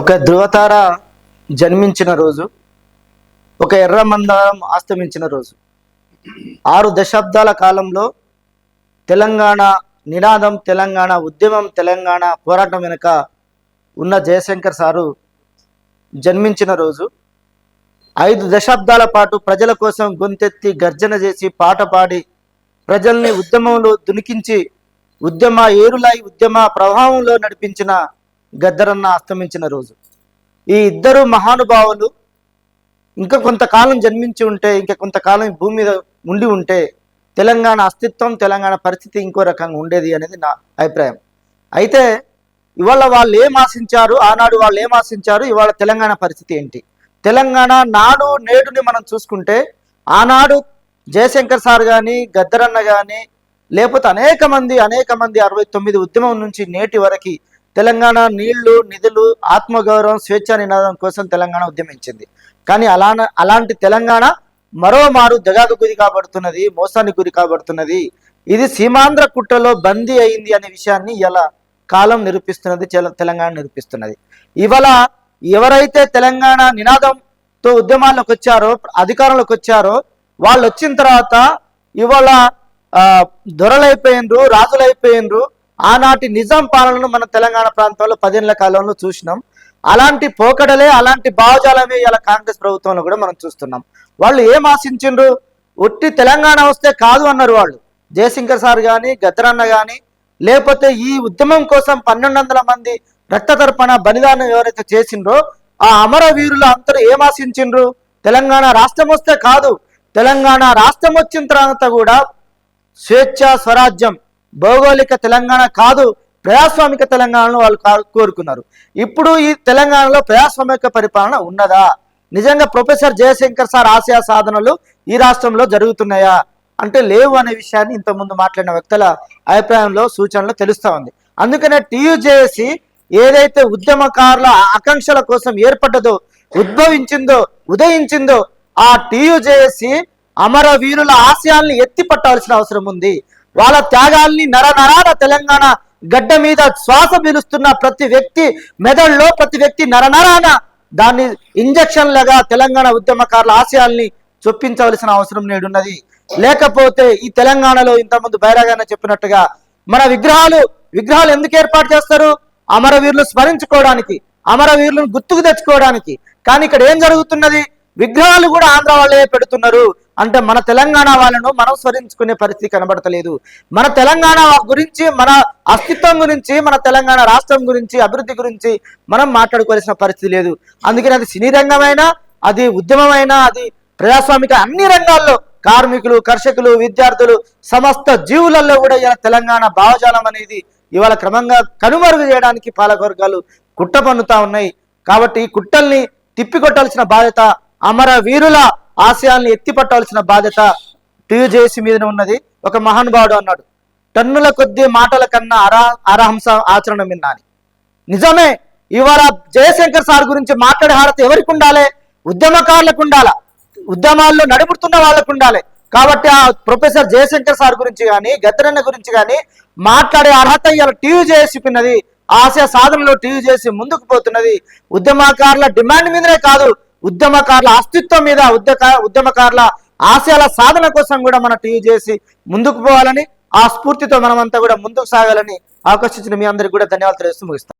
ఒక ధృవతార జన్మించిన రోజు ఒక ఎర్ర మందారం ఆస్తమించిన రోజు. ఆరు దశాబ్దాల కాలంలో తెలంగాణ నినాదం తెలంగాణ ఉద్యమం తెలంగాణ పోరాటం వెనుక ఉన్న జయశంకర్ సారు జన్మించిన రోజు. ఐదు దశాబ్దాల పాటు ప్రజల కోసం గొంతెత్తి గర్జన చేసి పాట పాడి ప్రజల్ని ఉద్యమంలో దునికించి ఉద్యమ ఏరులాయి ఉద్యమ ప్రభావంలో నడిపించిన గద్దరన్న అస్తమించిన రోజు. ఈ ఇద్దరు మహానుభావులు ఇంకా కొంతకాలం జన్మించి ఉంటే ఇంకా కొంతకాలం భూమి మీద ఉండి ఉంటే తెలంగాణ అస్తిత్వం తెలంగాణ పరిస్థితి ఇంకో రకంగా ఉండేది అనేది నా అభిప్రాయం. అయితే ఇవాళ వాళ్ళు ఏం ఆశించారు? ఆనాడు వాళ్ళు ఏం ఆశించారు? ఇవాళ తెలంగాణ పరిస్థితి ఏంటి? తెలంగాణ నాడు నేడుని మనం చూసుకుంటే ఆనాడు జయశంకర్ సార్ కానీ గద్దరన్న కానీ లేకపోతే అనేక మంది అనేక మంది అరవై తొమ్మిది ఉద్యమం నుంచి నేటి వరకు తెలంగాణ నీళ్ళు నిధులు ఆత్మగౌరవం స్వేచ్ఛ నినాదం కోసం తెలంగాణ ఉద్యమించింది. కానీ అలా అలాంటి తెలంగాణ మరోమారు దగాకు గురి కాబడుతున్నది మోసానికి గురి కాబడుతున్నది. ఇది సీమాంధ్ర కుట్రలో బందీ అయింది అనే విషయాన్ని ఇలా కాలం నిరూపిస్తున్నది తెల- తెలంగాణ నిరూపిస్తున్నది. ఇవాళ ఎవరైతే తెలంగాణ నినాదంతో ఉద్యమాల్లోకి వచ్చారో అధికారంలోకి వచ్చారో వాళ్ళు వచ్చిన తర్వాత ఇవాళ దొరలైపోయినరు రాజులైపోయినరు ఆనాటి నిజాం పాలనను మన తెలంగాణ ప్రాంతంలో పదేళ్ళ కాలంలో చూసినాం. అలాంటి పోకడలే అలాంటి భావజాలమే ఇలా కాంగ్రెస్ ప్రభుత్వంలో కూడా మనం చూస్తున్నాం. వాళ్ళు ఏం ఆశించిండ్రు? ఒట్టి తెలంగాణ వస్తే కాదు అన్నారు వాళ్ళు. జయశంకర్ సార్ కానీ గద్దరన్న కానీ లేకపోతే ఈ ఉద్యమం కోసం పన్నెండు వందల మంది రక్త తర్పణ బలిదానం ఎవరైతే చేసిండ్రో ఆ అమరవీరులు అందరూ ఏం ఆశించిండ్రు? తెలంగాణ రాష్ట్రం వస్తే కాదు. తెలంగాణ రాష్ట్రం వచ్చిన తర్వాత కూడా స్వేచ్ఛ స్వరాజ్యం భౌగోళిక తెలంగాణ కాదు ప్రజాస్వామిక తెలంగాణను వాళ్ళు కోరుకున్నారు. ఇప్పుడు ఈ తెలంగాణలో ప్రజాస్వామిక పరిపాలన ఉన్నదా? నిజంగా ప్రొఫెసర్ జయశంకర్ సార్ ఆశయా సాధనలు ఈ రాష్ట్రంలో జరుగుతున్నాయా? అంటే లేవు అనే విషయాన్ని ఇంతకుముందు మాట్లాడిన వ్యక్తుల అభిప్రాయంలో సూచనలు తెలుస్తూ ఉంది. అందుకనే టీయుజేసి ఏదైతే ఉద్యమకారుల ఆకాంక్షల కోసం ఏర్పడ్డదో ఉద్భవించిందో ఉదయించిందో ఆ టీయుజేసి అమరవీరుల ఆశయాల్ని ఎత్తి పట్టాల్సిన అవసరం ఉంది. వాళ్ళ త్యాగాల్ని నరనరాన తెలంగాణ గడ్డ మీద శ్వాస పీలుస్తున్న ప్రతి వ్యక్తి మెదడులో ప్రతి వ్యక్తి నరనరాన దాన్ని ఇంజక్షన్ లాగా తెలంగాణ ఉద్యమకారుల ఆశయాల్ని చొప్పించవలసిన అవసరం నేడున్నది. లేకపోతే ఈ తెలంగాణలో ఇంతకుముందు బైరాగానే చెప్పినట్టుగా మన విగ్రహాలు విగ్రహాలు ఎందుకు ఏర్పాటు చేస్తారు? అమరవీరులు స్మరించుకోవడానికి అమరవీరులను గుర్తుకు తెచ్చుకోవడానికి. కానీ ఇక్కడ ఏం జరుగుతున్నది? విగ్రహాలు కూడా ఆంధ్ర వాళ్ళే పెడుతున్నారు. అంటే మన తెలంగాణ వాళ్ళను మనం స్మరించుకునే పరిస్థితి కనబడతలేదు. మన తెలంగాణ గురించి మన అస్తిత్వం గురించి మన తెలంగాణ రాష్ట్రం గురించి అభివృద్ధి గురించి మనం మాట్లాడుకోవాల్సిన పరిస్థితి లేదు. అందుకని అది సినీ రంగమైనా అది ఉద్యమమైనా అది ప్రజాస్వామిక అన్ని రంగాల్లో కార్మికులు కర్షకులు విద్యార్థులు సమస్త జీవులలో కూడా ఇలా తెలంగాణ భావజాలం అనేది ఇవాళ క్రమంగా కనుమరుగు చేయడానికి పాలకవర్గాలు కుట్ర పన్నుతా ఉన్నాయి. కాబట్టి ఈ కుట్టల్ని తిప్పికొట్టాల్సిన బాధ్యత అమర వీరుల ఆశయాల్ని ఎత్తిపట్టాల్సిన బాధ్యత టీజేసీ మీద ఉన్నది. ఒక మహానుభావుడు అన్నాడు. టన్నుల కొద్ది మాటల కన్నా అరా అరహంస ఆచరణ మిన్నాని నిజమే ఇవాళ జయశంకర్ సార్ గురించి మాట్లాడే అర్హత ఎవరికి ఉండాలి? ఉద్యమకారులకు ఉండాలా? ఉద్యమాల్లో నడుపుతున్న వాళ్ళకు ఉండాలి? కాబట్టి ఆ ప్రొఫెసర్ జయశంకర్ సార్ గురించి కానీ గద్దరన్న గురించి కానీ మాట్లాడే అర్హత ఇవాళ టీవీ చేసిపోయినది ఆశయ సాధనలో టీవీ చేసి ముందుకు పోతున్నది. ఉద్యమకారుల డిమాండ్ మీదనే కాదు ఉద్యమకారుల అస్తిత్వం మీద ఉద్యక ఉద్యమకారుల ఆశయాల సాధన కోసం కూడా మన టీవీ చేసి ముందుకు పోవాలని ఆ స్ఫూర్తితో మనమంతా కూడా ముందుకు సాగాలని ఆకర్షించిన మీ అందరికి కూడా ధన్యవాదాలు తెలుస్తూ ముగిస్తాం